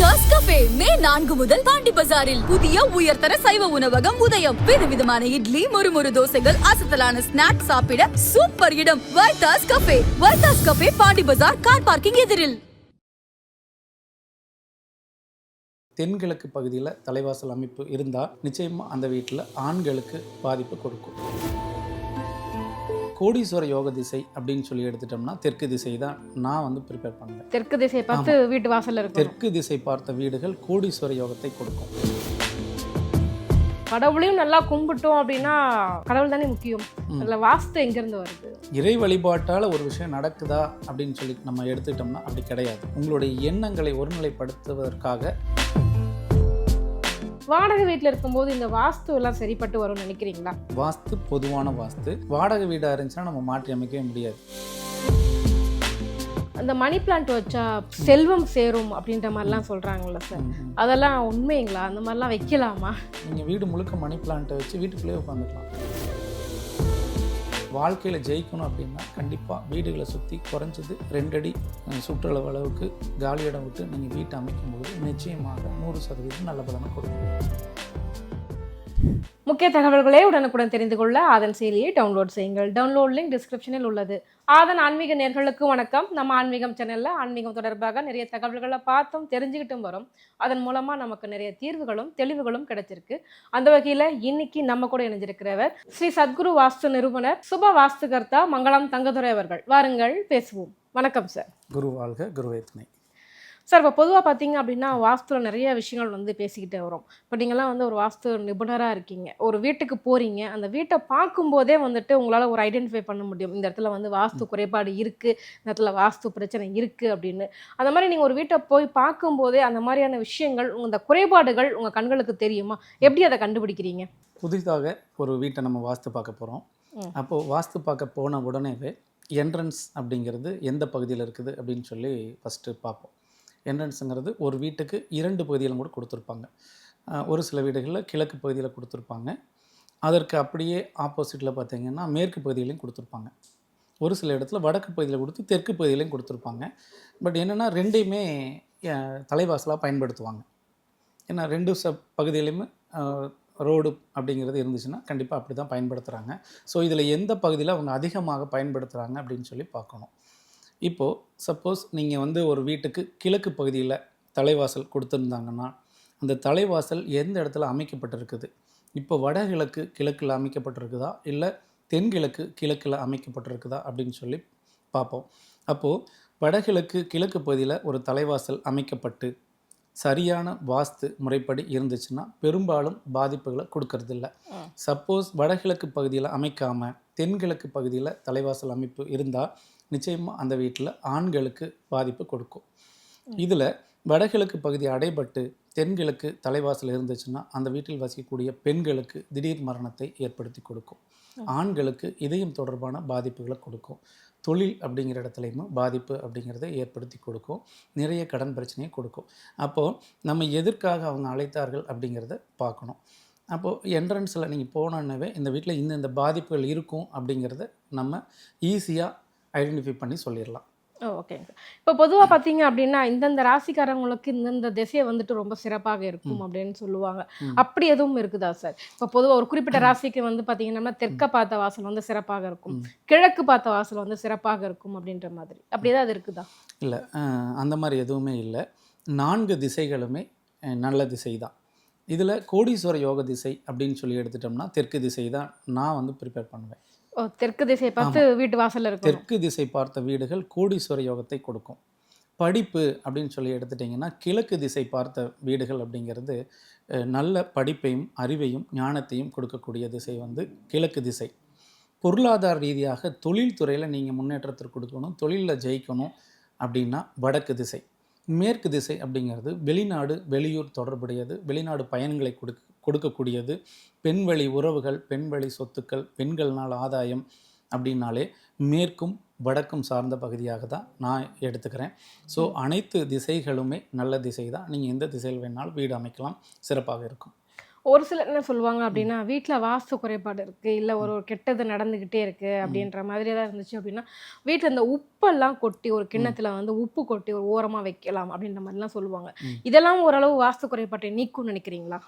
Toss cafe மே நான்கு முதல் பாண்டி பஜாரில் புதிய உயர்தர சைவ உணவகம் உதயம். விதவிதமான இட்லி மொறுமொறு தோசைகள் அசத்தலான ஸ்நாக்ஸ் சாப்பிட சூப்பர் இடம். Vaithas cafe Vaithas cafe Pondy Bazaar car parking எதிரில். தென்கிழக்கு பகுதியில் தலைவாசல் அமைப்பு இருந்தால் நிச்சயமாக அந்த வீட்டில் ஆண்களுக்கு பாதிப்பு கொடுக்கும். கோடீஸ்வர யோக திசை அப்படின்னு சொல்லி எடுத்துட்டோம்னா தெற்கு திசை தான் நான் வந்து ப்ரிப்பேர் பண்ணுவேன். தெற்கு திசையை பார்த்து வீட்டு வாசல்ல இருக்கும் தெற்கு திசை பார்த்த வீடுகள் கோடீஸ்வர யோகத்தை கொடுக்கும். கடவுளையும் நல்லா கும்பிட்டோம் அப்படின்னா கடவுள் தானே முக்கியம். அதுல வாஸ்து எங்க இருந்து வருது? இறை வழிபாட்டால் ஒரு விஷயம் நடக்குதா அப்படின்னு சொல்லி நம்ம எடுத்துக்கிட்டோம்னா அப்படி கிடையாது. உங்களுடைய எண்ணங்களை ஒருநிலைப்படுத்துவதற்காக வாடகை வீட்டுல இருக்கும்போது இந்த வாஸ்து எல்லாம் சரிப்பட்டு வரும்னு நினைக்கிறீங்களா? வாஸ்து பொதுவான வாஸ்து. வாடகை வீடாக இருந்துச்சுன்னா நம்ம மாற்றி அமைக்கவே முடியாது. அந்த மணி பிளான்ட் வச்சா செல்வம் சேரும் அப்படின்ற மாதிரிலாம் சொல்றாங்கல்ல சார் அதெல்லாம் உண்மைங்களா? அந்த மாதிரிலாம் வைக்கலாமா? நீங்கள் வீடு முழுக்க மணி பிளான்ட்டை வச்சு வீட்டுக்குள்ளேயே உட்காந்துக்கலாம் வாழ்க்கையில் ஜெயிக்கணும் அப்படின்னா கண்டிப்பாக வீடுகளை சுற்றி குறைஞ்சது ரெண்டடி அஹ், சுற்றளவு அளவுக்கு காலி இடம் விட்டு நீங்கள் வீட்டை அமைக்கும்போது நிச்சயமாக நூறு சதவீதம் நல்ல பலனை கொடுக்கும். முக்கிய தகவல்களே உடனுக்குடன் தெரிந்து கொள்ள ஆதன் செயலியை டவுன்லோட் செய்யுங்கள். டவுன்லோட் லிங்க் டிஸ்கிரிப்ஷனில் உள்ளது. ஆதன் ஆன்மீக நேர்களுக்கு வணக்கம். நம்ம ஆன்மீகம் சேனலில் ஆன்மீகம் தொடர்பாக நிறைய தகவல்களை பார்த்தும் தெரிஞ்சுக்கிட்டும் வரும். அதன் மூலமாக நமக்கு நிறைய தீர்வுகளும் தெளிவுகளும் கிடைச்சிருக்கு. அந்த வகையில் இன்னைக்கு நம்ம கூட இணைஞ்சிருக்கிறவர் ஸ்ரீ சத்குரு வாஸ்து நிறுவனர் சுப வாஸ்துகர்த்தா மங்களம் தங்கதுரை அவர்கள் வாருங்கள் பேசுவோம். வணக்கம் சார் குரு வாழ்க குருவேத்னை சார் இப்போ பொதுவாக பார்த்தீங்க அப்படின்னா வாஸ்துல நிறைய விஷயங்கள் வந்து பேசிக்கிட்டே வரும். இப்போ நீங்களாம் வந்து ஒரு வாஸ்து நிபுணராக இருக்கீங்க. ஒரு வீட்டுக்கு போகிறீங்க அந்த வீட்டை பார்க்கும்போதே வந்துட்டு உங்களால் ஒரு ஐடென்டிஃபை பண்ண முடியும். இந்த இடத்துல வந்து வாஸ்து குறைபாடு இருக்குது இந்த இடத்துல வாஸ்து பிரச்சனை இருக்குது அப்படின்னு. அந்த மாதிரி நீங்கள் ஒரு வீட்டை போய் பார்க்கும்போதே அந்த மாதிரியான விஷயங்கள் இந்த குறைபாடுகள் உங்கள் கண்களுக்கு தெரியுமா? எப்படி அதை கண்டுபிடிக்கிறீங்க? புதிதாக ஒரு வீட்டை நம்ம வாஸ்து பார்க்க போகிறோம். அப்போது வாஸ்து பார்க்க போன உடனேவே என்ட்ரன்ஸ் அப்படிங்கிறது எந்த பகுதியில் இருக்குது அப்படின்னு சொல்லி ஃபஸ்ட்டு பார்ப்போம். என்ட்ரன்ஸுங்கிறது ஒரு வீட்டுக்கு இரண்டு பகுதியிலும் கூட கொடுத்துருப்பாங்க. ஒரு சில வீடுகளில் கிழக்கு பகுதியில் கொடுத்துருப்பாங்க. அதற்கு அப்படியே ஆப்போசிட்டில் பார்த்தீங்கன்னா மேற்கு பகுதியிலையும் கொடுத்துருப்பாங்க. ஒரு சில இடத்துல வடக்கு பகுதியில் கொடுத்து தெற்கு பகுதியிலையும் கொடுத்துருப்பாங்க. பட் என்னென்னா ரெண்டையுமே தலைவாசலாக பயன்படுத்துவாங்க. ஏன்னா ரெண்டு ச பகுதியிலையுமே ரோடு அப்படிங்கிறது இருந்துச்சுன்னா கண்டிப்பாக அப்படி தான் பயன்படுத்துகிறாங்க ஸோ இதில் எந்த பகுதியில் அவங்க அதிகமாக பயன்படுத்துகிறாங்க அப்படின்னு சொல்லி பார்க்கணும். இப்போது சப்போஸ் நீங்கள் வந்து ஒரு வீட்டுக்கு கிழக்கு பகுதியில் தலைவாசல் கொடுத்துருந்தாங்கன்னா அந்த தலைவாசல் எந்த இடத்துல அமைக்கப்பட்டிருக்குது? இப்போ வடகிழக்கு கிழக்கில் அமைக்கப்பட்டிருக்குதா? இல்லை தென்கிழக்கு கிழக்கில் அமைக்கப்பட்டிருக்குதா? அப்படின்னு சொல்லி பார்ப்போம். அப்போது வடகிழக்கு கிழக்கு பகுதியில் ஒரு தலைவாசல் அமைக்கப்பட்டு சரியான வாஸ்து முறைப்படி இருந்துச்சுன்னா பெரும்பாலும் பாதிப்புகளை கொடுக்கறதில்ல. சப்போஸ் வடகிழக்கு பகுதியில் அமைக்காமல் தென்கிழக்கு பகுதியில் தலைவாசல் அமைப்பு இருந்தால் நிச்சயமாக அந்த வீட்டில் ஆண்களுக்கு பாதிப்பு கொடுக்கும். இதில் வடகிழக்கு பகுதி அடைபட்டு தென்கிழக்கு தலைவாசல் இருந்துச்சுன்னா அந்த வீட்டில் வசிக்கக்கூடிய பெண்களுக்கு திடீர் மரணத்தை ஏற்படுத்தி கொடுக்கும். ஆண்களுக்கு இதயம் தொடர்பான பாதிப்புகளை கொடுக்கும். தொழில் அப்படிங்கிற இடத்துலையும் பாதிப்பு அப்படிங்கிறத ஏற்படுத்தி கொடுக்கும். நிறைய கடன் பிரச்சனையை கொடுக்கும். அப்போது நம்ம எதற்காக அவங்க அழைத்தார்கள் அப்படிங்கிறத பார்க்கணும். அப்போது என்ட்ரன்ஸில் நீங்கள் போனோன்னவே இந்த வீட்டில் இந்த இந்த பாதிப்புகள் இருக்கும் அப்படிங்கிறத நம்ம ஈஸியாக ஐடென்டிஃபை பண்ணி சொல்லிடலாம். ஓகேங்க இப்போ பொதுவாக பார்த்தீங்க அப்படின்னா இந்தந்த ராசிக்காரங்களுக்கு இந்தந்த திசையை வந்துட்டு ரொம்ப சிறப்பாக இருக்கும் அப்படின்னு சொல்லுவாங்க. அப்படி எதுவும் இருக்குதா சார் இப்போ பொதுவாக ஒரு குறிப்பிட்ட ராசிக்கு வந்து பார்த்தீங்கன்னா தெற்க பார்த்த வாசல் வந்து சிறப்பாக இருக்கும். கிழக்கு பார்த்த வாசல் வந்து சிறப்பாக இருக்கும் அப்படின்ற மாதிரி. அப்படி ஏதாவது இருக்குதா? இல்லை அந்த மாதிரி எதுவுமே இல்லை. நான்கு திசைகளுமே நல்ல திசை தான் இதில் கோடீஸ்வர யோக திசை அப்படின்னு சொல்லி எடுத்துட்டோம்னா தெற்கு திசை தான் நான் வந்து ப்ரிப்பேர் பண்ணுவேன். தெற்கு திசையை பார்த்து வீட்டு வாசல்ல இருக்கும் தெற்கு திசை பார்த்த வீடுகள் கோடீஸ்வர யோகத்தை கொடுக்கும். படிப்பு அப்படின்னு சொல்லி எடுத்துட்டிங்கன்னா கிழக்கு திசை பார்த்த வீடுகள் அப்படிங்கிறது நல்ல படிப்பையும் அறிவையும் ஞானத்தையும் கொடுக்கக்கூடிய திசை வந்து கிழக்கு திசை. பொருளாதார ரீதியாக தொழில்துறையில் நீங்கள் முன்னேற்றத்திற்கு கொடுக்கணும் தொழிலில் ஜெயிக்கணும் அப்படின்னா வடக்கு திசை. மேற்கு திசை அப்படிங்கிறது வெளிநாடு வெளியூர் தொடர்புடையது வெளிநாடு பயன்களை கொடுக்க கொடுக்கக்கூடியது பெண்வழி உறவுகள் பெண்வழி சொத்துக்கள் பெண்கள்னால் ஆதாயம் அப்படின்னாலே மேற்கும் வடக்கும் சார்ந்த பகுதியாக தான் நான் எடுத்துக்கிறேன். ஸோ அனைத்து திசைகளுமே நல்ல திசை தான் நீங்கள் எந்த திசையில் வேணாலும் வீடு அமைக்கலாம். சிறப்பாக இருக்கும். ஒரு சிலர் என்ன சொல்லுவாங்க அப்படின்னா வீட்டில் வாஸ்து குறைபாடு இருக்கு இல்லை ஒரு ஒரு கெட்டது நடந்துக்கிட்டே இருக்கு அப்படின்ற மாதிரி தான் இருந்துச்சு அப்படின்னா வீட்டில் இந்த உப்பெல்லாம் கொட்டி ஒரு கிண்ணத்துல வந்து உப்பு கொட்டி ஒரு ஓரமா வைக்கலாம் அப்படின்ற மாதிரிலாம் சொல்லுவாங்க. இதெல்லாம் ஓரளவு வாஸ்து குறைபாட்டை நீக்கும்னு நினைக்கிறீங்களா?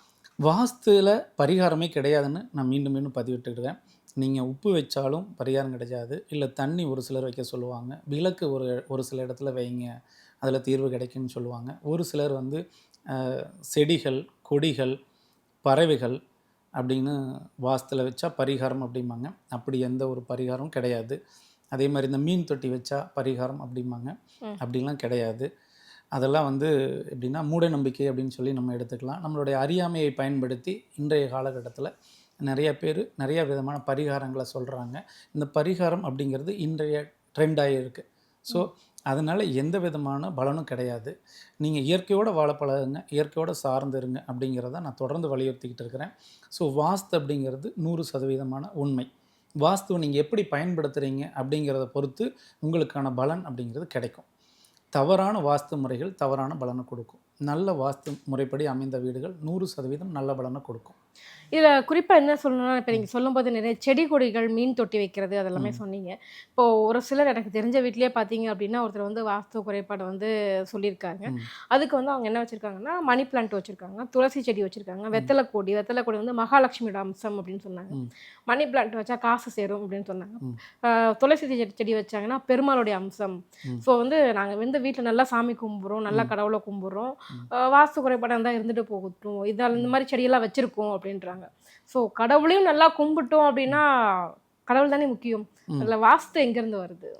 வாஸ்துல பரிகாரமே கிடையாதுன்னு நான் மீண்டும் மீண்டும் பதிவிட்டுக்கிறேன். நீங்கள் உப்பு வச்சாலும் பரிகாரம் கிடையாது. இல்லை தண்ணி ஒரு சிலர் வைக்க சொல்லுவாங்க. விளக்கு ஒரு ஒரு சில இடத்துல வைங்க. அதில் தீர்வு கிடைக்கும்னு சொல்லுவாங்க. ஒரு சிலர் வந்து செடிகள் கொடிகள் பறவைகள் அப்படின்னு வாஸ்துல வச்சா பரிகாரம் அப்படிம்பாங்க. அப்படி எந்த ஒரு பரிகாரமும் கிடையாது. அதே மாதிரி இந்த மீன் தொட்டி வச்சா பரிகாரம் அப்படிம்பாங்க. அப்படிலாம் கிடையாது. அதெல்லாம் வந்து எப்படின்னா மூட நம்பிக்கை அப்படின்னு சொல்லி நம்ம எடுத்துக்கலாம். நம்மளுடைய அறியாமையை பயன்படுத்தி இன்றைய காலகட்டத்தில் நிறைய பேர் நிறைய விதமான பரிகாரங்களை சொல்கிறாங்க இந்த பரிகாரம் அப்படிங்கிறது இன்றைய ட்ரெண்டாக இருக்குது ஸோ அதனால் எந்த விதமான பலனும் கிடையாது. நீங்கள் இயற்கையோடு வாழ பழகுங்க இயற்கையோடு சார்ந்துருங்க அப்படிங்கிறத நான் தொடர்ந்து வலியுறுத்திக்கிட்டு இருக்கிறேன். ஸோ வாஸ்து அப்படிங்கிறது நூறு சதவீதமான உண்மை. வாஸ்துவை நீங்கள் எப்படி பயன்படுத்துகிறீங்க அப்படிங்கிறத பொறுத்து உங்களுக்கான பலன் அப்படிங்கிறது கிடைக்கும். தவறான வாஸ்து முறைகள் தவறான பலனை கொடுக்கும். நல்ல வாஸ்து முறைப்படி அமைந்த வீடுகள் நூறு சதவீதம் நல்ல பலனை கொடுக்கும். இதுல குறிப்பா என்ன சொல்லணும்னா இப்போ நீங்க சொல்லும்போது நிறைய செடி கொடிகள் மீன் தொட்டி வைக்கிறது அதெல்லாமே சொன்னீங்க. இப்போ ஒரு சிலர் எனக்கு தெரிஞ்ச வீட்லயே பார்த்தீங்க அப்படின்னா ஒருத்தர் வந்து வாஸ்து குறைபாடு வந்து சொல்லியிருக்காங்க. அதுக்கு வந்து அவங்க என்ன வச்சிருக்காங்கன்னா மணி பிளான்ட் வச்சிருக்காங்க துளசி செடி வச்சிருக்காங்க வெத்தலை கொடி வெத்தலை கொடி வந்து மகாலட்சுமியோட அம்சம் அப்படின்னு சொன்னாங்க. மணி பிளான்ட் வச்சா காசு சேரும் அப்படின்னு சொன்னாங்க. துளசி செடி செடி வச்சாங்கன்னா பெருமாளுடைய அம்சம். ஸோ வந்து நாங்க வந்து வீட்டில் நல்லா சாமி கும்பிட்றோம் நல்லா கடவுளை கும்பிட்றோம். வாஸ்து குறைபாடாக இருந்தால் இருந்துட்டு போகட்டும். இதால் இந்த மாதிரி செடியெல்லாம் வச்சிருக்கோம் அப்படின்றாங்க. ஸோ கடவுளையும் நல்லா கும்பிட்டோம் அப்படின்னா கடவுள் தானே முக்கியம். அதில் வாஸ்து எங்கேருந்து வருது?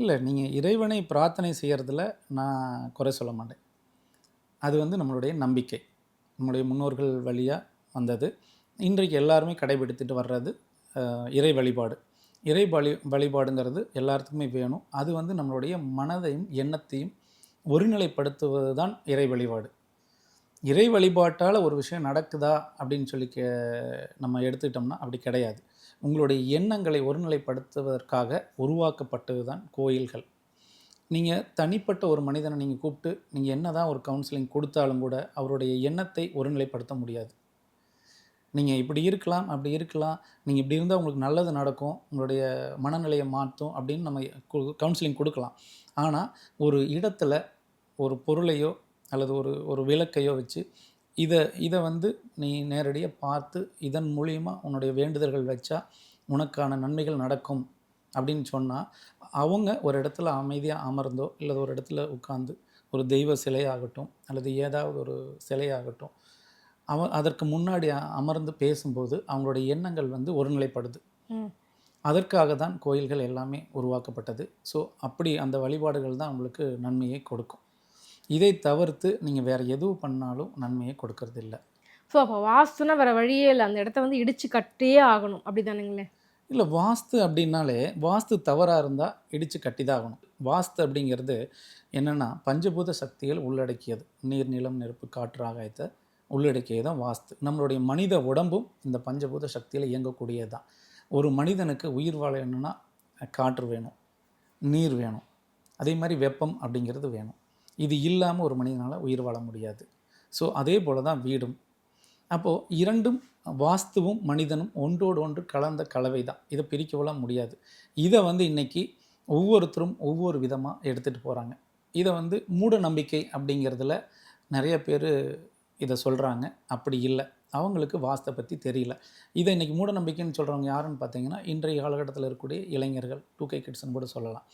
இல்லை நீங்கள் இறைவனை பிரார்த்தனை செய்கிறதுல நான் குறை சொல்ல மாட்டேன். அது வந்து நம்மளுடைய நம்பிக்கை. நம்மளுடைய முன்னோர்கள் வழியாக வந்தது. இன்றைக்கு எல்லாருமே கடைபிடித்துட்டு வர்றது இறை வழிபாடு. இறை வழி வழிபாடுங்கிறது எல்லாத்துக்குமே வேணும். அது வந்து நம்மளுடைய மனதையும் எண்ணத்தையும் ஒருநிலைப்படுத்துவது தான் இறை வழிபாடு. இறை வழிபாட்டால் ஒரு விஷயம் நடக்குதா அப்படின்னு சொல்லி கே நம்ம எடுத்துக்கிட்டோம்னா அப்படி கிடையாது. உங்களுடைய எண்ணங்களை ஒருநிலைப்படுத்துவதற்காக உருவாக்கப்பட்டது தான் கோயில்கள். நீங்கள் தனிப்பட்ட ஒரு மனிதனை நீங்கள் கூப்பிட்டு நீங்கள் என்ன தான் ஒரு கவுன்சிலிங் கொடுத்தாலும் கூட அவருடைய எண்ணத்தை ஒருநிலைப்படுத்த முடியாது. நீங்கள் இப்படி இருக்கலாம் அப்படி இருக்கலாம் நீங்கள் இப்படி இருந்தால் உங்களுக்கு நல்லது நடக்கும் உங்களுடைய மனநிலையை மாற்றும் அப்படின்னு நம்ம கவுன்சிலிங் கொடுக்கலாம். ஆனால் ஒரு இடத்துல ஒரு பொருளையோ அல்லது ஒரு ஒரு விளக்கையோ வச்சு இதை இதை வந்து நீ நேரடியாக பார்த்து இதன் மூலியமா உன்னுடைய வேண்டுதல்கள் வச்சா உனக்கான நன்மைகள் நடக்கும் அப்படின்னு சொன்னால் அவங்க ஒரு இடத்துல அமைதியாக அமர்ந்தோ இல்லை ஒரு இடத்துல உட்கார்ந்து ஒரு தெய்வ சிலையாகட்டும் அல்லது ஏதாவது ஒரு சிலையாகட்டும் அவ அதற்கு முன்னாடி அமர்ந்து பேசும்போது அவங்களுடைய எண்ணங்கள் வந்து ஒருநிலைப்படுது. அதற்காக தான் கோயில்கள் எல்லாமே உருவாக்கப்பட்டது. ஸோ அப்படி அந்த வழிபாடுகள் தான் உங்களுக்கு நன்மையை கொடுக்கும். இதை தவிர்த்து நீங்கள் வேறு எதுவும் பண்ணாலும் நன்மையை கொடுக்கறது இல்லை ஸோ அப்போ வாஸ்துனா வேற வழியே இல்லை. அந்த இடத்த வந்து இடிச்சு கட்டியே ஆகணும். அப்படி தானுங்களே இல்லை வாஸ்து அப்படின்னாலே வாஸ்து தவறாக இருந்தால் இடித்து கட்டி தான் ஆகணும் வாஸ்து அப்படிங்கிறது என்னென்னா பஞ்சபூத சக்திகள் உள்ளடக்கியது. நீர் நிலம் நெருப்பு காற்று ஆகாயத்தை உள்ளடக்கியது தான் வாஸ்து. நம்மளுடைய மனித உடம்பும் இந்த பஞ்சபூத சக்தியில் இயங்கக்கூடியது தான் ஒரு மனிதனுக்கு உயிர் வாழணும்னா காற்று வேணும் நீர் வேணும். அதே மாதிரி வெப்பம் அப்படிங்கிறது வேணும். இது இல்லாமல் ஒரு மனிதனால் உயிர் வாழ முடியாது. ஸோ அதே போல் தான் வீடும். அப்போது இரண்டும் வாஸ்துவும் மனிதனும் ஒன்றோடு ஒன்று கலந்த கலவை தான் இதை பிரிக்கவெல்லாம் முடியாது. இதை வந்து இன்றைக்கி ஒவ்வொருத்தரும் ஒவ்வொரு விதமாக எடுத்துகிட்டு போகிறாங்க இதை வந்து மூட நம்பிக்கை அப்படிங்கிறதுல நிறைய பேர் இதை சொல்கிறாங்க அப்படி இல்லை. அவங்களுக்கு வாஸ்தை பற்றி தெரியல. இதை இன்றைக்கி மூட நம்பிக்கைன்னு சொல்கிறவங்க யாருன்னு பார்த்தீங்கன்னா இன்றைய காலகட்டத்தில் இருக்கக்கூடிய இளைஞர்கள் டூ கே கிட்ஸ்னு கூட சொல்லலாம்.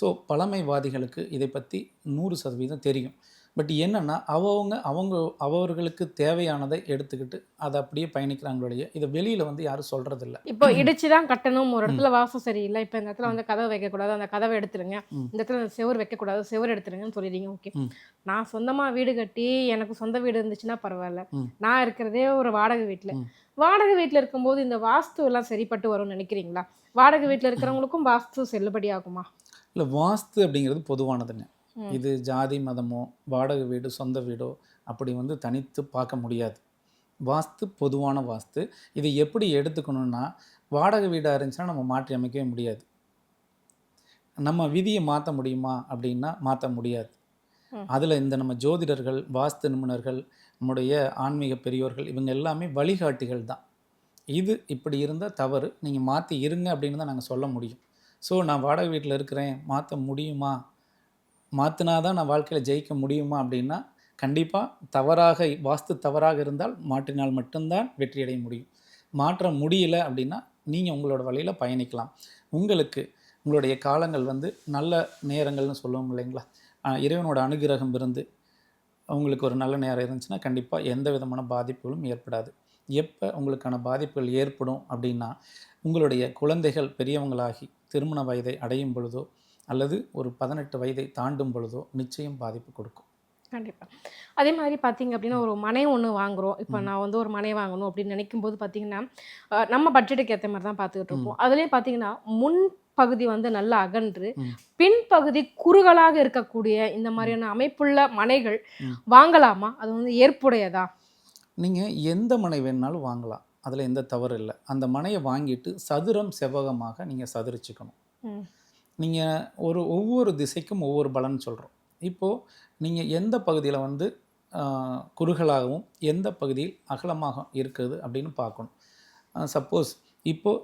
ஸோ பழமைவாதிகளுக்கு இதை பற்றி நூறு சதவீதம் தெரியும். பட் என்னென்னா அவங்க அவங்க அவர்களுக்கு தேவையானதை எடுத்துக்கிட்டு அதை அப்படியே பயணிக்கிறாங்களுடைய இதை வெளியில் வந்து யாரும் சொல்கிறதில்ல இப்போ இடிச்சு தான் கட்டணும். ஒரு இடத்துல வாசம் சரியில்லை. இப்போ இந்த இடத்துல வந்து கதவை வைக்கக்கூடாது. அந்த கதவை எடுத்துருங்க. இந்த இடத்துல செவர் வைக்கக்கூடாது. செவர் எடுத்துருங்கன்னு சொல்லிடுங்க ஓகே. நான் சொந்தமாக வீடு கட்டி எனக்கு சொந்த வீடு இருந்துச்சுன்னா பரவாயில்ல. நான் இருக்கிறதே ஒரு வாடகை வீட்டில். வாடகை வீட்டில் இருக்கும்போது இந்த வாஸ்து எல்லாம் சரிப்பட்டு வரும்னு நினைக்கிறீங்களா? வாடகை வீட்டில் இருக்கிறவங்களுக்கும் வாஸ்து செல்லுபடி ஆகுமா இல்லை வாஸ்து அப்படிங்கிறது பொதுவானதுங்க. இது ஜாதி மதமோ வாடகை வீடு சொந்த வீடோ அப்படி வந்து தனித்து பார்க்க முடியாது. வாஸ்து பொதுவான வாஸ்து. இதை எப்படி எடுத்துக்கணும்னா வாடகை வீடாக இருந்துச்சுன்னா நம்ம மாற்றி அமைக்கவே முடியாது. நம்ம விதியை மாற்ற முடியுமா அப்படின்னா மாற்ற முடியாது. அதில் இந்த நம்ம ஜோதிடர்கள் வாஸ்து நிபுணர்கள் நம்முடைய ஆன்மீக பெரியோர்கள் இவங்க எல்லாமே வழிகாட்டிகள் தான். இது இப்படி இருந்தால் தவறு. நீங்கள் மாற்றி இருங்க அப்படின்னு தான் நாங்கள் சொல்ல முடியும். ஸோ நான் வாடகை வீட்டில் இருக்கிறேன். மாற்ற முடியுமா? மாற்றினா தான் நான் வாழ்க்கையில் ஜெயிக்க முடியுமா அப்படின்னா கண்டிப்பாக தவறாக வாஸ்து தவறாக இருந்தால் மாற்றினால் மட்டும்தான் வெற்றி அடைய முடியும். மாற்ற முடியல அப்படின்னா நீங்கள் உங்களோட வழியில் பயணிக்கலாம். உங்களுக்கு உங்களுடைய காலங்கள் வந்து நல்ல நேரங்கள்னு சொல்லுவோம் இல்லைங்களா? இறைவனோட அனுகிரகம் இருந்து உங்களுக்கு ஒரு நல்ல நேரம் இருந்துச்சுன்னா கண்டிப்பாக எந்த விதமான பாதிப்புகளும் ஏற்படாது. எப்போ உங்களுக்கான பாதிப்புகள் ஏற்படும் அப்படின்னா உங்களுடைய குழந்தைகள் பெரியவங்களாகி திருமண வயதை அடையும் பொழுதோ அல்லது ஒரு பதினெட்டு வயதை தாண்டும் பொழுதோ நிச்சயம் பாதிப்பு கொடுக்கும். கண்டிப்பாக அதே மாதிரி பார்த்தீங்க அப்படின்னா ஒரு மனை ஒன்று வாங்குறோம். இப்போ நான் வந்து ஒரு மனை வாங்கணும் அப்படின்னு நினைக்கும் போது பார்த்தீங்கன்னா நம்ம பட்ஜெட்டுக்கு ஏற்ற மாதிரி தான் பார்த்துக்கிட்டு இருப்போம் அதுலேயே பார்த்தீங்கன்னா முன் பகுதி வந்து நல்லா அகன்று. பின்பகுதி குறுகலாக இருக்கக்கூடிய இந்த மாதிரியான அமைப்புள்ள மனைகள். வாங்கலாமா? அது வந்து ஏற்புடையதா? நீங்கள் எந்த மனை வேணுனாலும் வாங்கலாம். அதில் எந்த தவறு இல்லை. அந்த மனையை வாங்கிட்டு சதுரம் செவ்வகமாக நீங்கள் சதுரிச்சுக்கணும். நீங்கள் ஒரு ஒவ்வொரு திசைக்கும் ஒவ்வொரு பலன் சொல்கிறோம் இப்போது நீங்கள் எந்த பகுதியில் வந்து குறுகலாகவும் எந்த பகுதியில் அகலமாக இருக்குது அப்படின்னு பார்க்கணும். சப்போஸ் இப்போது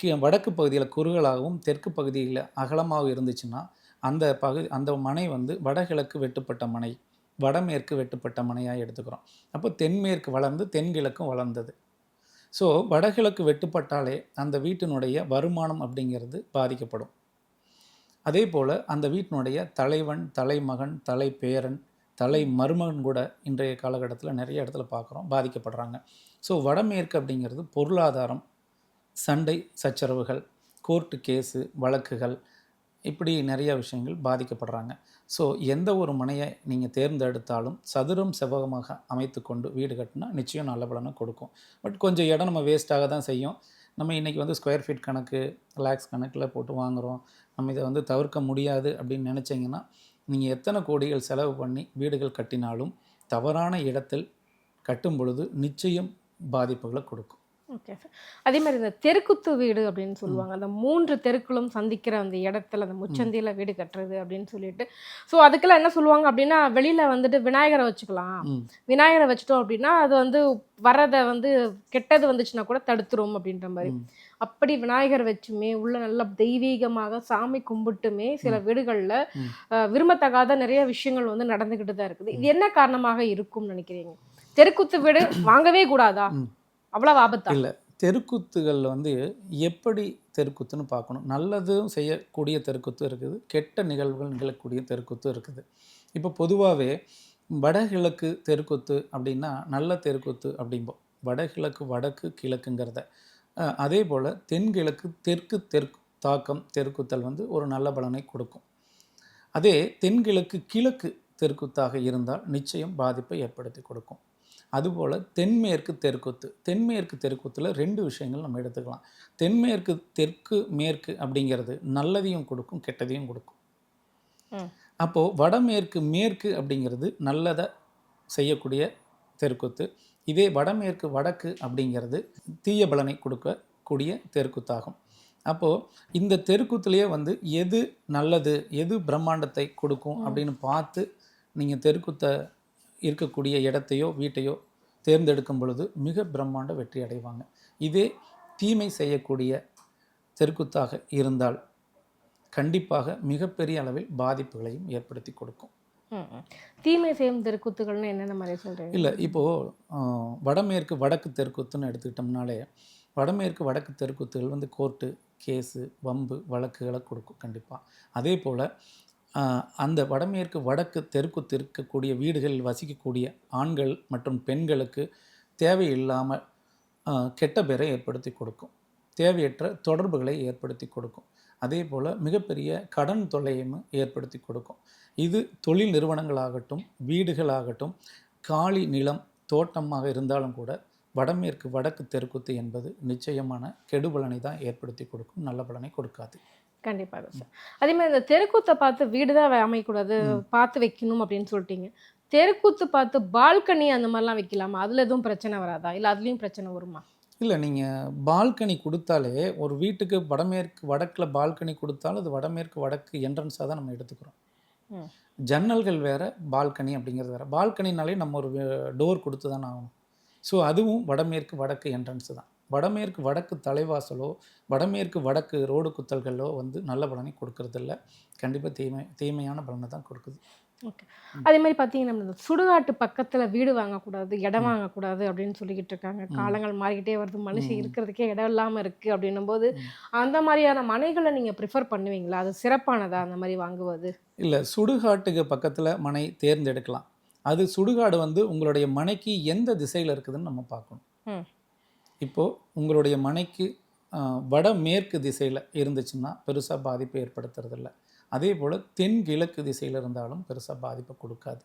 கீ வடக்கு பகுதியில் குறுகலாகவும் தெற்கு பகுதியில் அகலமாக இருந்துச்சுன்னா அந்த பகுதி அந்த மனை வந்து வடகிழக்கு வெட்டுப்பட்ட மனை வடமேற்கு வெட்டுப்பட்ட மனையாக எடுத்துக்கிறோம். அப்போ தென்மேற்கு வளர்ந்து தென்கிழக்கும் வளர்ந்தது. ஸோ வடகிழக்கு வெட்டுப்பட்டாலே அந்த வீட்டினுடைய வருமானம் அப்படிங்கிறது பாதிக்கப்படும். அதே போல் அந்த வீட்டினுடைய தலைவன் தலைமகன் தலைப்பேரன் தலை மருமகன் கூட இன்றைய காலகட்டத்தில் நிறைய இடத்துல பார்க்குறோம் பாதிக்கப்படுறாங்க. ஸோ வடமேற்கு அப்படிங்கிறது பொருளாதாரம் சண்டை சச்சரவுகள் கோர்ட்டு கேஸு வழக்குகள் இப்படி நிறைய விஷயங்கள் பாதிக்கப்படுறாங்க. ஸோ எந்த ஒரு மனையை நீங்கள் தேர்ந்தெடுத்தாலும் சதுரம் செவ்வகமாக அமைத்து கொண்டு வீடு கட்டினா நிச்சயம் நல்ல பலனை கொடுக்கும். பட் கொஞ்சம் இடம் நம்ம வேஸ்ட்டாக தான் செய்யும். நம்ம இன்றைக்கி வந்து ஸ்கொயர் ஃபீட் கணக்கு லேக்ஸ் கணக்கில் போட்டு வாங்குகிறோம் நம்ம இதை வந்து தவிர்க்க முடியாது அப்படின்னு நினச்சிங்கன்னா நீங்கள் எத்தனை கோடிகள் செலவு பண்ணி வீடுகள் கட்டினாலும் தவறான இடத்தில் கட்டும் பொழுது நிச்சயம் பாதிப்புகளை கொடுக்கும். ஓகே சார் அதே மாதிரி இந்த தெருக்குத்து வீடு அப்படின்னு சொல்லுவாங்க. அந்த மூன்று தெருக்களும் சந்திக்கிற அந்த இடத்துல அந்த முச்சந்தியில் வீடு கட்டுறது அப்படின்னு சொல்லிட்டு. ஸோ அதுக்கெல்லாம் என்ன சொல்லுவாங்க அப்படின்னா வெளியில் வந்துட்டு விநாயகரை வச்சுக்கலாம். விநாயகரை வச்சுட்டோம் அப்படின்னா அது வந்து வரதை வந்து கெட்டது வந்துச்சுன்னா கூட தடுத்துரும் அப்படின்ற மாதிரி. அப்படி விநாயகர் வச்சுமே உள்ள நல்ல தெய்வீகமாக சாமி கும்பிட்டுமே சில வீடுகளில். விரும்பத்தகாத நிறைய விஷயங்கள் வந்து நடந்துக்கிட்டு தான் இருக்குது. இது என்ன காரணமாக இருக்கும்னு நினைக்கிறீங்க? தெருக்குத்து வீடு வாங்கவே கூடாதா? ம். அவ்வளவு ஆபத்தா? இல்லை. தெருக்கூத்துகள் வந்து எப்படி தெருக்கூத்துன்னு பார்க்கணும். நல்லதும் செய்யக்கூடிய தெருக்கூத்து இருக்குது. கெட்ட நிகழ்வுகள் நிகழக்கூடிய தெருக்கூத்து இருக்குது. இப்போ பொதுவாகவே வடகிழக்கு தெருக்கூத்து அப்படின்னா நல்ல தெருக்கூத்து அப்படிம்போம். வடகிழக்கு வடக்கு கிழக்குங்கிறத அதே போல் தென்கிழக்கு தெற்கு தெற்கு தாக்கம் தெருக்குத்தல் வந்து ஒரு நல்ல பலனை கொடுக்கும். அதே தென்கிழக்கு கிழக்கு தெருக்குத்தாக இருந்தால் நிச்சயம் பாதிப்பை ஏற்படுத்தி கொடுக்கும். அதுபோல் தென்மேற்கு தெற்குத்து தென்மேற்கு தெற்குத்தில் ரெண்டு விஷயங்கள் நம்ம எடுத்துக்கலாம். தென்மேற்கு தெற்கு மேற்கு அப்படிங்கிறது நல்லதையும் கொடுக்கும் கெட்டதையும் கொடுக்கும். அப்போது வடமேற்கு மேற்கு அப்படிங்கிறது நல்லதை செய்யக்கூடிய தெற்குத்து இதே வடமேற்கு வடக்கு அப்படிங்கிறது தீய பலனை கொடுக்கக்கூடிய தெருக்குத்தாகும். அப்போது இந்த தெருக்குத்துலேயே வந்து எது நல்லது எது பிரம்மாண்டத்தை கொடுக்கும் அப்படின்னு பார்த்து நீங்கள் தெருக்குத்தை இருக்கக்கூடிய இடத்தையோ வீட்டையோ தேர்ந்தெடுக்கும் பொழுது மிக பிரம்மாண்ட வெற்றி அடைவாங்க. இதே தீமை செய்யக்கூடிய தெருக்குத்தாக இருந்தால் கண்டிப்பாக மிகப்பெரிய அளவில் பாதிப்புகளையும் ஏற்படுத்தி கொடுக்கும். தீமை செய்யும் தெருக்கூத்துகள்னு என்னென்ன மாதிரி சொல்றீங்க? இல்லை இப்போது வடமேற்கு வடக்கு தெருக்கூத்துன்னு எடுத்துக்கிட்டோம்னாலே வடமேற்கு வடக்கு தெருக்கூத்துகள் வந்து கோர்ட்டு கேஸு வம்பு வழக்குகளை கொடுக்கும் கண்டிப்பாக அதே போல் அந்த வடமேற்கு வடக்கு தெருக்குத்து இருக்கக்கூடிய வீடுகளில் வசிக்கக்கூடிய ஆண்கள் மற்றும் பெண்களுக்கு தேவையில்லாமல் கெட்ட பேரை ஏற்படுத்தி கொடுக்கும். தேவையற்ற தொடர்புகளை ஏற்படுத்தி கொடுக்கும். அதே போல் மிகப்பெரிய கடன் தொல்லையும் ஏற்படுத்தி கொடுக்கும். இது தொழில் நிறுவனங்களாகட்டும் வீடுகளாகட்டும் காலி நிலம் தோட்டமாக இருந்தாலும் கூட வடமேற்கு வடக்கு தெருக்குத்து என்பது நிச்சயமான கெடுபலனை தான் ஏற்படுத்தி கொடுக்கும். நல்ல பலனை கொடுக்காது. கண்டிப்பாக சார். அதே மாதிரி இந்த தெருக்கூத்தை பார்த்து வீடு தான் அமையக்கூடாது பார்த்து வைக்கணும் அப்படின்னு சொல்லிட்டீங்க. தெருக்கூத்து பார்த்து பால்கனி அந்த மாதிரிலாம் வைக்கலாமா? அதுல எதுவும் பிரச்சனை வராதா? இல்லை அதுலயும் பிரச்சனை வருமா? இல்லை நீங்கள் பால்கனி கொடுத்தாலே ஒரு வீட்டுக்கு வடமேற்கு வடக்கில் பால்கனி கொடுத்தாலும் அது வடமேற்கு வடக்கு என்ட்ரன்ஸாக தான் நம்ம எடுத்துக்கிறோம். ஜன்னல்கள் வேறு பால்கனி அப்படிங்கிறது வேறு. பால்கனினாலே நம்ம ஒரு டோர் கொடுத்து தானே ஆகணும். ஸோ அதுவும் வடமேற்கு வடக்கு என்ட்ரன்ஸு தான். வடமேற்கு வடக்கு தலைவாசலோ வடமேற்கு வடக்கு ரோடு குத்தல்களோ வந்து நல்ல பலனை கொடுக்கறதில்ல. கண்டிப்பாக தீமை தீமையான பலனை தான் கொடுக்குது. ஓகே. அதே மாதிரி பார்த்தீங்கன்னா இந்த சுடுகாட்டு பக்கத்தில் வீடு வாங்கக்கூடாது இடம் வாங்கக்கூடாது அப்படின்னு சொல்லிக்கிட்டு இருக்காங்க. காலங்கள் மாறிக்கிட்டே வருது. மனுஷன். இருக்கிறதுக்கே இடம் இல்லாமல் இருக்குது அப்படின்னும் போது. அந்த மாதிரியான மனைகளை நீங்கள் ப்ரிஃபர் பண்ணுவீங்களா? அது சிறப்பானதா அந்த மாதிரி வாங்குவது? இல்லை சுடுகாட்டுக்கு பக்கத்தில் மனை தேர்ந்தெடுக்கலாம். அது சுடுகாடு வந்து உங்களுடைய மனைக்கு எந்த திசையில் இருக்குதுன்னு நம்ம பார்க்கணும். இப்போது உங்களுடைய மனைக்கு வடமேற்கு திசையில் இருந்துச்சுன்னா பெருசாக பாதிப்பு ஏற்படுத்துறதில்ல. அதே போல் தென்கிழக்கு திசையில் இருந்தாலும் பெருசாக பாதிப்பை கொடுக்காது.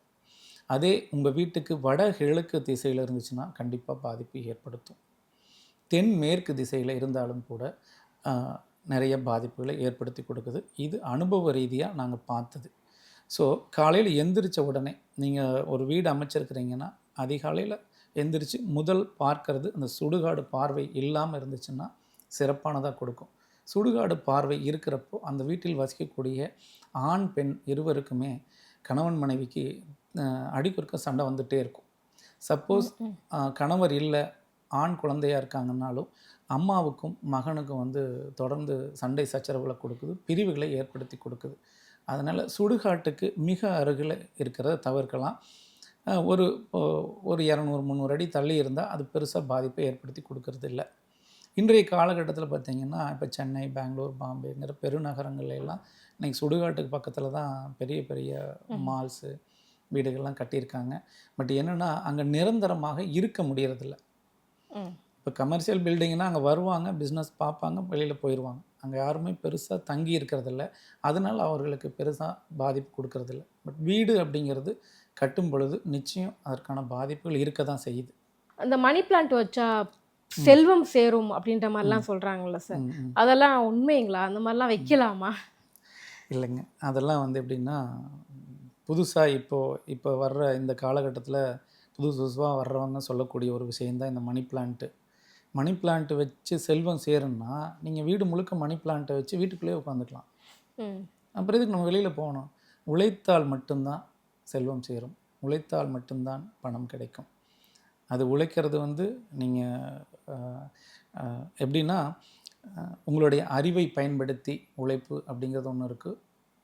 அதே உங்கள் வீட்டுக்கு வட கிழக்கு திசையில் இருந்துச்சுன்னா கண்டிப்பாக பாதிப்பு ஏற்படுத்தும். தென்மேற்கு திசையில் இருந்தாலும் கூட நிறைய பாதிப்புகளை ஏற்படுத்தி கொடுக்குது. இது அனுபவ ரீதியாக நாங்கள் பார்த்தது. ஸோ காலையில் எந்திரிச்ச உடனே நீங்கள் ஒரு வீடு அமைச்சிருக்கிறீங்கன்னா அதிகாலையில் எந்திரிச்சு முதல் பார்க்கறது அந்த சுடுகாடு பார்வை இல்லாமல் இருந்துச்சுன்னா சிறப்பானதாக கொடுக்கும். சுடுகாடு பார்வை இருக்கிறப்போ அந்த வீட்டில் வசிக்கக்கூடிய ஆண் பெண் இருவருக்குமே கணவன் மனைவிக்கு அஹ், அடிக்குறுக்க சண்டை வந்துகிட்டே இருக்கும். சப்போஸ். கணவர் இல்லை ஆண் குழந்தையா இருக்காங்கன்னாலும் அம்மாவுக்கும் மகனுக்கும் வந்து தொடர்ந்து சண்டை சச்சரவுகளை கொடுக்குது பிரிவுகளை ஏற்படுத்தி கொடுக்குது. அதனால் சுடுகாட்டுக்கு மிக அருகில் இருக்கிறத தவிர்க்கலாம். ஒரு ஒரு இரநூறு முந்நூறு அடி தள்ளி இருந்தால் அது பெருசாக பாதிப்பை ஏற்படுத்தி கொடுக்கறது இல்லை இன்றைய காலகட்டத்தில் பார்த்திங்கன்னா இப்போ சென்னை பெங்களூர் பாம்பேங்கிற பெருநகரங்கள்ல எல்லாம் இன்னைக்கு சுடுகாட்டுக்கு பக்கத்தில் தான் பெரிய பெரிய. மால்ஸு வீடுகள்லாம் கட்டியிருக்காங்க. பட் என்னென்னா அங்கே நிரந்தரமாக இருக்க முடியறதில்ல. இப்போ கமர்ஷியல் பில்டிங்னா அங்கே வருவாங்க பிஸ்னஸ் பார்ப்பாங்க வெளியில் போயிடுவாங்க அங்கே யாருமே பெருசாக தங்கி இருக்கிறதில்ல. அதனால் அவர்களுக்கு பெருசாக பாதிப்பு கொடுக்கறதில்ல. பட் வீடு அப்படிங்கிறது கட்டும் பொழுது நிச்சயம் அதற்கான பாதிப்புகள் இருக்க தான் செய்யுது. அந்த மணி பிளான்ட் வச்சா செல்வம் சேரும் அப்படின்ற மாதிரிலாம் சொல்றாங்கல்ல சார். அதெல்லாம் உண்மைங்களா? அந்த மாதிரிலாம் வைக்கலாமா? இல்லைங்க. அதெல்லாம் வந்து எப்படின்னா புதுசாக இப்போது இப்போ வர்ற இந்த காலகட்டத்தில் புதுசு புதுசாக வர்றவங்க சொல்லக்கூடிய ஒரு விஷயந்தான் இந்த மணி பிளான்ட்டு மணி பிளான்ட் வச்சு செல்வம் சேரும்னா நீங்கள் வீடு முழுக்க மணி பிளான்ட்டை வச்சு வீட்டுக்குள்ளேயே உட்காந்துக்கலாம். அப்புறம் எதுக்கு நம்ம வெளியில் போகணும்? உழைத்தால் மட்டும்தான் செல்வம் சேரும். உழைத்தால் மட்டும்தான் பணம் கிடைக்கும். அது உழைக்கிறது வந்து நீங்கள் எப்படின்னா உங்களுடைய அறிவை பயன்படுத்தி உழைப்பு அப்படிங்கிறது ஒன்று இருக்குது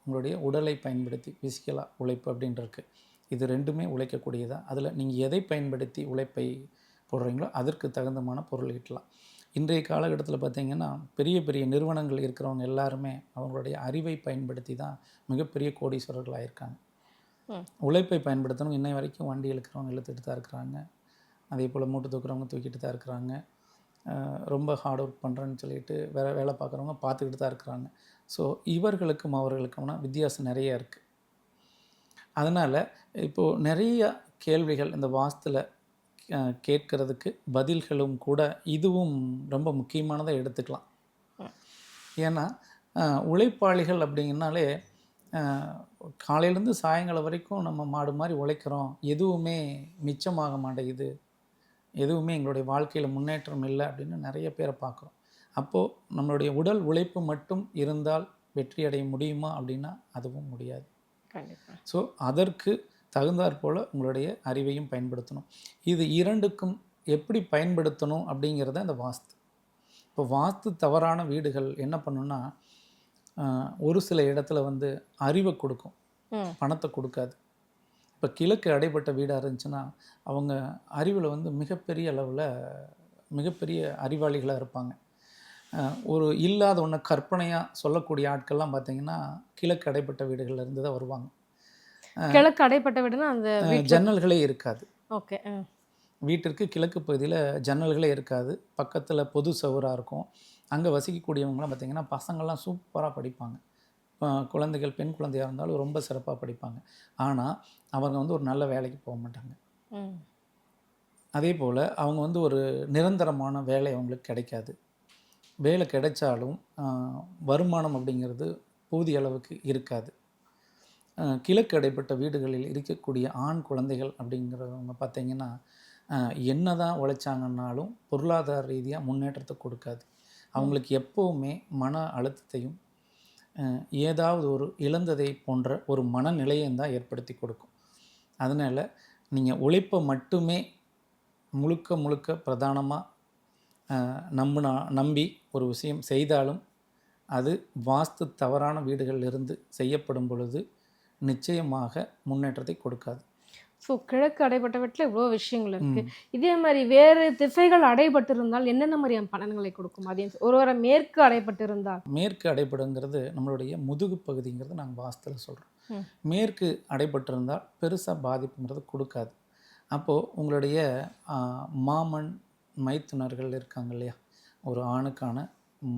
உங்களுடைய உடலை பயன்படுத்தி ஃபிசிக்கலாக உழைப்பு அப்படின்ட்டு இது ரெண்டுமே உழைக்கக்கூடியதா? அதில் நீங்கள் எதை பயன்படுத்தி உழைப்பை போடுறீங்களோ அதற்கு தகுந்தமான பொருள் ஈட்டலாம். இன்றைய காலகட்டத்தில் பார்த்தீங்கன்னா பெரிய பெரிய நிறுவனங்கள் இருக்கிறவங்க எல்லாருமே அவங்களுடைய அறிவை பயன்படுத்தி தான் மிகப்பெரிய கோடீஸ்வரர்கள் ஆயிருக்காங்க ம். உழைப்பை பயன்படுத்தணும். இன்னை வரைக்கும் வண்டி இழுக்கிறவங்க இழுத்துட்டு தான் இருக்கிறாங்க. அதே போல் மூட்டை தூக்குறவங்க தூக்கிட்டு தான் இருக்கிறாங்க. ரொம்ப ஹார்ட் ஒர்க் பண்ணுறேன்னு சொல்லிட்டு வேலை வேலை பார்க்குறவங்க பார்த்துக்கிட்டு தான் இருக்கிறாங்க. ஸோ இவர்களுக்கும் அவர்களுக்கும்னா வித்தியாசம் நிறைய இருக்குது அதனால் இப்போது நிறைய கேள்விகள் இந்த வாஸ்தில் கேட்கறதுக்கு பதில்களும் கூட இதுவும் ரொம்ப முக்கியமானதை எடுத்துக்கலாம். ஏன்னா உழைப்பாளிகள் அப்படிங்கனாலே காலையிலேருந்து சாயங்காலம் வரைக்கும் நம்ம மாடு மாதிரி உழைக்கிறோம். எதுவுமே மிச்சமாக மாட்டேங்குது. எதுவுமே எங்களுடைய வாழ்க்கையில் முன்னேற்றம் இல்லை அப்படின்னு நிறைய பேரை பார்க்குறோம். அப்போது நம்மளுடைய உடல் உழைப்பு மட்டும் இருந்தால் வெற்றி அடைய முடியுமா அப்படின்னா அதுவும் முடியாது. ஸோ அதற்கு தகுந்தாற் போல் உங்களுடைய அறிவையும் பயன்படுத்தணும். இது இரண்டுக்கும் எப்படி பயன்படுத்தணும் அப்படிங்கிறத இந்த வாஸ்து. இப்போ வாஸ்து தவறான வீடுகள் என்ன பண்ணுன்னா ஒரு சில இடத்துல வந்து அறிவை கொடுக்கும். பணத்தை கொடுக்காது. இப்போ கிழக்கு அடைப்பட்ட வீடாக இருந்துச்சுன்னா அவங்க அறிவில் வந்து மிகப்பெரிய அளவில் மிகப்பெரிய அறிவாளிகளாக இருப்பாங்க. ஒரு இல்லாத ஒன்று கற்பனையாக சொல்லக்கூடிய ஆட்கள்லாம் பார்த்தீங்கன்னா கிழக்கு அடைப்பட்ட வீடுகள்ல இருந்து தான் வருவாங்க. கிழக்கு அடைப்பட்ட வீடுனா அந்த ஜன்னல்களே இருக்காது. ஓகே வீட்டிற்கு கிழக்கு பகுதியில் ஜன்னல்களே இருக்காது. பக்கத்தில் பொது சவுராக இருக்கும். அங்கே வசிக்கக்கூடியவங்களாம் பார்த்தீங்கன்னா பசங்கள்லாம் சூப்பராக படிப்பாங்க. குழந்தைகள் பெண் குழந்தையாக இருந்தாலும் ரொம்ப சிறப்பாக படிப்பாங்க. ஆனால் அவங்க வந்து ஒரு நல்ல வேலைக்கு போக மாட்டாங்க. அதே போல் அவங்க வந்து ஒரு நிரந்தரமான வேலை அவங்களுக்கு கிடைக்காது. வேலை கிடைச்சாலும் வருமானம் அப்படிங்கிறது போதிய அளவுக்கு இருக்காது. கிழக்கு இடைப்பட்ட வீடுகளில் இருக்கக்கூடிய ஆண் குழந்தைகள் அப்படிங்கிறவங்க பார்த்தீங்கன்னா என்ன தான் உழைச்சாங்கன்னாலும் பொருளாதார ரீதியாக முன்னேற்றத்தை கொடுக்காது. அவங்களுக்கு எப்போவுமே மன அழுத்தத்தையும் ஏதாவது ஒரு இழந்ததை போன்ற ஒரு மனநிலையை தான் ஏற்படுத்தி கொடுக்கும். அதனால் நீங்கள் உழைப்பை மட்டுமே முழுக்க முழுக்க பிரதானமாக நம்பினா நம்பி ஒரு விஷயம் செய்தாலும் அது வாஸ்து தவறான வீடுகளிலிருந்து செய்யப்படும் பொழுது நிச்சயமாக முன்னேற்றத்தை கொடுக்காது. ஸோ கிழக்கு அடைபட்ட வீட்டில் இவ்வளோ விஷயங்கள் இருக்கு. இதே மாதிரி வேறு திசைகள் அடைபட்டு இருந்தால் என்னென்ன மாதிரியான பலன்களை கொடுக்கும்? அதே ஒருவரை மேற்கு அடைபட்டு இருந்தால் மேற்கு அடைபடுங்கிறது நம்மளுடைய முதுகு பகுதிங்கிறது நாங்கள் வாஸ்துல சொல்கிறோம். மேற்கு அடைபட்டிருந்தால் பெருசாக பாதிப்புங்கிறது கொடுக்காது. அப்போது உங்களுடைய மாமன் மைத்துனர்கள் இருக்காங்க இல்லையா? ஒரு ஆணுக்கான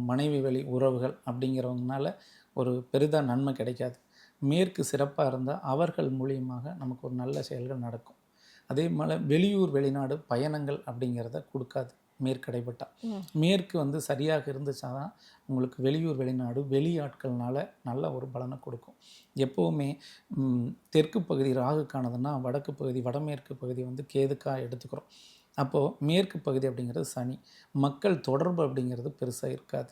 மனைவி வழி உறவுகள் அப்படிங்கிறவங்கனால ஒரு பெரிதாக நன்மை கிடைக்காது. மேற்கு சிறப்பாக இருந்தால் அவர்கள் மூலியமாக நமக்கு ஒரு நல்ல செயல்கள் நடக்கும். அதே போல் வெளியூர் வெளிநாடு பயணங்கள் அப்படிங்கிறத கொடுக்காது. மேற்கு அடைபட்டா ம். மேற்கு வந்து சரியாக இருந்துச்சுன்னா உங்களுக்கு வெளியூர் வெளிநாடு வெளியாட்கள்னால நல்ல ஒரு பலனை கொடுக்கும். எப்போவுமே தெற்கு பகுதி ராகுக்கானதுன்னா வடக்கு பகுதி வடமேற்கு பகுதி வந்து கேதுக்காக எடுத்துக்கிறோம். அப்போது மேற்கு பகுதி அப்படிங்கிறது சனி. மக்கள் தொடர்பு அப்படிங்கிறது பெருசாக இருக்காது.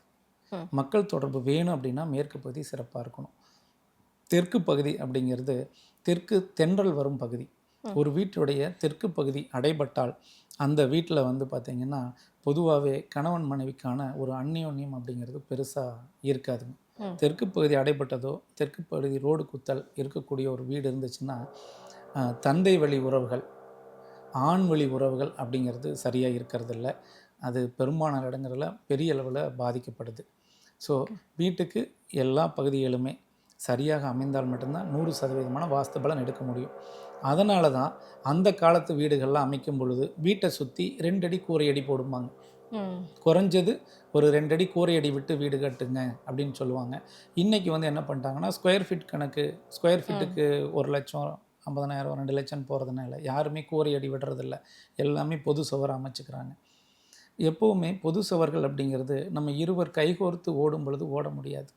மக்கள் தொடர்பு வேணும் அப்படின்னா மேற்கு பகுதி சிறப்பாக இருக்கணும். தெற்கு பகுதி அப்படிங்கிறது தெற்கு தென்றல் வரும் பகுதி. ஒரு வீட்டுடைய தெற்கு பகுதி அடைபட்டால் அந்த வீட்டில் வந்து பார்த்திங்கன்னா பொதுவாகவே கணவன் மனைவிக்கான ஒரு அந்யோன்யம் அப்படிங்கிறது பெருசாக இருக்காதுங்க. தெற்கு பகுதி அடைபட்டதோ தெற்கு பகுதி ரோடு குத்தல் இருக்கக்கூடிய ஒரு வீடு இருந்துச்சுன்னா தந்தை வழி உறவுகள் ஆண் வழி உறவுகள் அப்படிங்கிறது சரியாக இருக்கிறதில்ல. அது பெரும்பாலான இடங்களில் பெரிய அளவில் பாதிக்கப்படுது. ஸோ வீட்டுக்கு எல்லா பகுதிகளுமே சரியாக அமைந்தால் மட்டும்தான் நூறு சதவீதமான வாஸ்து பலன் எடுக்க முடியும். அதனால தான் அந்த காலத்து வீடுகள்லாம் அமைக்கும் பொழுது வீட்டை சுற்றி ரெண்டடி கூரையடி போடுவாங்க குறைஞ்சது ஒரு ரெண்டடி கூரையடி விட்டு வீடு கட்டுங்க அப்படின்னு சொல்லுவாங்க. இன்றைக்கி வந்து என்ன பண்ணிட்டாங்கன்னா ஸ்கொயர் ஃபீட் கணக்கு ஸ்கொயர் ஃபீட்டுக்கு ஒரு லட்சம் ஐம்பதனாயிரம் ரெண்டு லட்சம் போகிறதுனால யாருமே கூரையடி விடுறதில்ல. எல்லாமே பொது சுவர் அமைச்சுக்கிறாங்க. எப்போவுமே பொது சுவர்கள் அப்படிங்கிறது நம்ம இருவர் கைகோர்த்து ஓடும் பொழுது ஓட முடியாது.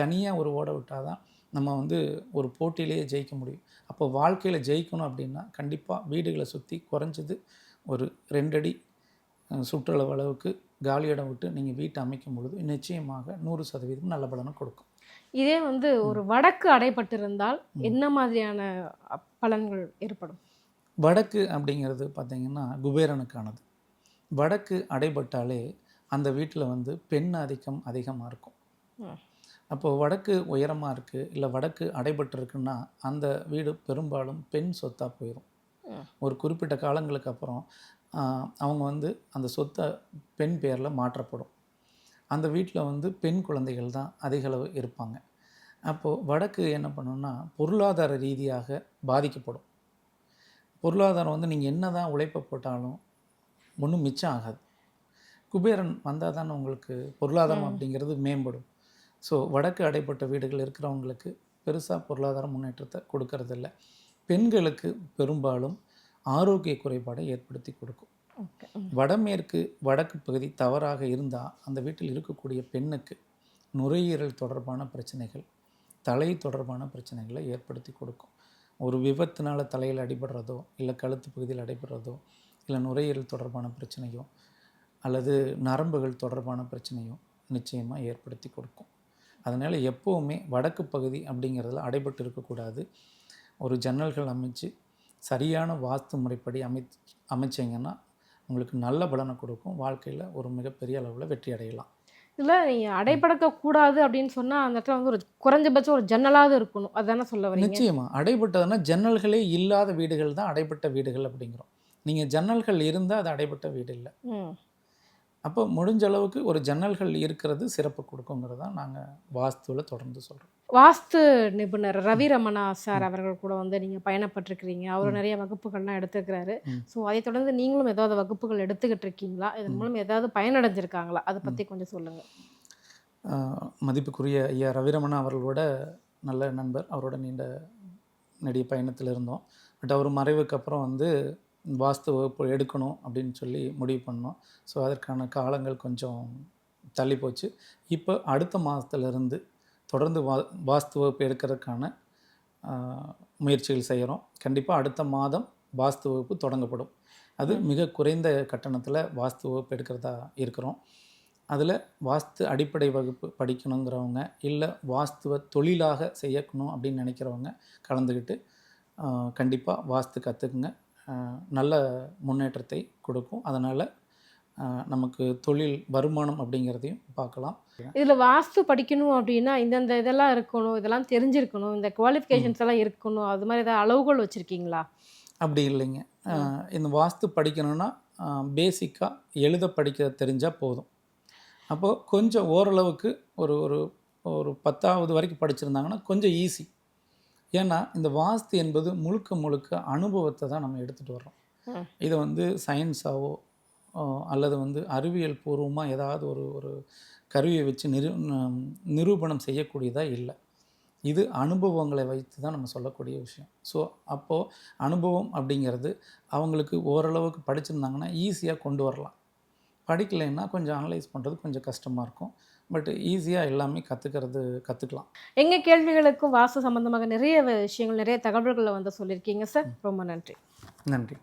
தனியாக ஒரு ஓட விட்டால் தான் நம்ம வந்து ஒரு போட்டியிலேயே ஜெயிக்க முடியும். அப்போ வாழ்க்கையில் ஜெயிக்கணும் அப்படின்னா கண்டிப்பாக வீடுகளை சுற்றி குறைஞ்சது ஒரு ரெண்டடி சுற்றளவு அளவுக்கு காலி இடம் விட்டு நீங்கள் வீட்டை அமைக்கும் பொழுது நிச்சயமாக நூறு சதவீதம் நல்ல பலனை கொடுக்கும். இதே வந்து ஒரு வடக்கு அடைபட்டிருந்தால் என்ன மாதிரியான பலன்கள் ஏற்படும்? வடக்கு அப்படிங்கிறது பார்த்திங்கன்னா குபேரனுக்கானது. வடக்கு அடைபட்டாலே அந்த வீட்டில் வந்து பெண் ஆதிக்கம் அதிகமாக இருக்கும். அப்போது வடக்கு உயரமாக இருக்குது இல்லை வடக்கு அடைபட்டிருக்குன்னா அந்த வீடு பெரும்பாலும் பெண் சொத்தாக போயிடும். ஒரு குறிப்பிட்ட காலங்களுக்கு அப்புறம் அவங்க வந்து அந்த சொத்தை பெண் பேரில் மாற்றப்படும். அந்த வீட்டில் வந்து பெண் குழந்தைகள் தான் அதிகளவு இருப்பாங்க. அப்போது வடக்கு என்ன பண்ணுன்னா பொருளாதார ரீதியாக பாதிக்கப்படும். பொருளாதாரம் வந்து நீங்கள் என்ன தான் உழைப்பை போட்டாலும் ஒன்றும் மிச்சம் ஆகாது. குபேரன் வந்தால் தானே உங்களுக்கு பொருளாதாரம் அப்படிங்கிறது மேம்படும். ஸோ வடக்கு அடைப்பட்ட வீடுகள் இருக்கிறவங்களுக்கு பெருசாக பொருளாதார முன்னேற்றத்தை கொடுக்கறதில்ல. பெண்களுக்கு பெரும்பாலும் ஆரோக்கிய குறைபாடை ஏற்படுத்தி கொடுக்கும். வடமேற்கு வடக்கு பகுதி தவறாக இருந்தால் அந்த வீட்டில் இருக்கக்கூடிய பெண்ணுக்கு நுரையீரல் தொடர்பான பிரச்சனைகள் தலை தொடர்பான பிரச்சனைகளை ஏற்படுத்தி கொடுக்கும். ஒரு விபத்தினால் தலையில் அடிபடுறதோ இல்லை கழுத்து பகுதியில் அடிபடுறதோ இல்லை நுரையீரல் தொடர்பான பிரச்சனையோ அல்லது நரம்புகள் தொடர்பான பிரச்சனையோ நிச்சயமாக ஏற்படுத்தி கொடுக்கும். அதனால் எப்போவுமே வடக்கு பகுதி அப்படிங்கிறதுல அடைபட்டு இருக்கக்கூடாது. ஒரு ஜன்னல்கள் அமைச்சு சரியான வாஸ்து முறைப்படி அமை அமைச்சிங்கன்னா உங்களுக்கு நல்ல பலனை கொடுக்கும். வாழ்க்கையில் ஒரு மிகப்பெரிய அளவில் வெற்றி அடையலாம். இதில் நீங்கள் அடைபடக்க கூடாது அப்படின்னு சொன்னால் அந்த இடத்துல வந்து ஒரு குறைஞ்சபட்சம் ஒரு ஜன்னலாவது இருக்கணும். அதானே சொல்ல வரீங்க? நிச்சயமா. அடைபட்டதுன்னா ஜன்னல்களே இல்லாத வீடுகள் தான் அடைபட்ட வீடுகள் அப்படிங்கிறோம். நீங்கள் ஜன்னல்கள் இருந்தால் அது அடைபட்ட வீடு இல்லை. அப்போ முடிஞ்ச அளவுக்கு ஒரு ஜன்னல்கள் இருக்கிறது சிறப்பு கொடுக்குங்கிறது தான் நாங்கள் வாஸ்துவில் தொடர்ந்து சொல்கிறோம் வாஸ்து நிபுணர் ரவி ரமணா சார் அவர்கள் கூட வந்து நீங்கள் பயணப்பட்டிருக்கிறீங்க. அவர் நிறைய வகுப்புகள்லாம் எடுத்துக்கிறாரு. ஸோ அதை தொடர்ந்து நீங்களும் ஏதாவது வகுப்புகள் எடுத்துக்கிட்டு இருக்கீங்களா இதன் மூலம் ஏதாவது பயனடைஞ்சிருக்காங்களா? அதை பற்றி கொஞ்சம் சொல்லுங்கள் மதிப்புக்குரிய ஐயா ரவிரமணா அவர்களோட நல்ல நண்பர். அவரோட நீண்ட நெடிய பயணத்தில் இருந்தோம். பட் அவர் மறைவுக்கு அப்புறம் வந்து வாஸ்து வகுப்பு எடுக்கணும் அப்படின்னு சொல்லி முடிவு பண்ணோம். ஸோ அதற்கான காலங்கள் கொஞ்சம் தள்ளி போச்சு. இப்போ அடுத்த மாதத்துலேருந்து தொடர்ந்து வா வாஸ்து வகுப்பு எடுக்கிறதுக்கான முயற்சிகள் செய்கிறோம் கண்டிப்பாக அடுத்த மாதம் வாஸ்து வகுப்பு தொடங்கப்படும். அது மிக குறைந்த கட்டணத்தில் வாஸ்து வகுப்பு எடுக்கிறதா இருக்கிறோம். அதில் வாஸ்து அடிப்படை வகுப்பு படிக்கணுங்கிறவங்க இல்லை வாஸ்துவ தொழிலாக செய்யணும் அப்படின்னு நினைக்கிறவங்க கலந்துக்கிட்டு கண்டிப்பாக வாஸ்து கற்றுக்குங்க நல்ல முன்னேற்றத்தை கொடுக்கும். அதனால் நமக்கு தொழில் வருமானம் அப்படிங்கிறதையும் பார்க்கலாம். இதில் வாஸ்து படிக்கணும் அப்படின்னா இந்தந்த இதெல்லாம் இருக்கணும் இதெல்லாம் தெரிஞ்சிருக்கணும் இந்த குவாலிஃபிகேஷன்ஸ் எல்லாம் இருக்கணும் அது மாதிரி ஏதாவது அளவுகள் வச்சுருக்கீங்களா? அப்படி இல்லைங்க. இந்த வாஸ்து படிக்கணும்னா பேசிக்காக எழுத படிக்க தெரிஞ்சால் போதும். அப்போது கொஞ்சம் ஓரளவுக்கு ஒரு ஒரு ஒரு பத்தாவது வரைக்கும் படிச்சிருந்தாங்கன்னா கொஞ்சம் ஈஸி ஏன்னா இந்த வாஸ்து என்பது முழுக்க முழுக்க அனுபவத்தை தான் நம்ம எடுத்துகிட்டு வர்றோம். இதை வந்து சயின்ஸாவோ அல்லது வந்து அறிவியல் பூர்வமாக ஏதாவது ஒரு ஒரு கருவியை வச்சு நிரு நிரூபணம் செய்யக்கூடியதாக இல்லை. இது அனுபவங்களை வைத்து தான் நம்ம சொல்லக்கூடிய விஷயம். ஸோ அப்போது அனுபவம் அப்படிங்கிறது அவங்களுக்கு ஓரளவுக்கு படிச்சிருந்தாங்கன்னா ஈஸியாக கொண்டு வரலாம். படிக்கலைன்னா கொஞ்சம் அனலைஸ் பண்ணுறது கொஞ்சம் கஷ்டமாக இருக்கும். பட் ஈஸியாக எல்லாமே கற்றுக்கிறது கற்றுக்கலாம் எங்கள் கேள்விகளுக்கும் வாஸ்து சம்பந்தமாக நிறைய விஷயங்கள் நிறைய தகவல்களை வந்து சொல்லியிருக்கீங்க சார். ரொம்ப நன்றி. நன்றி.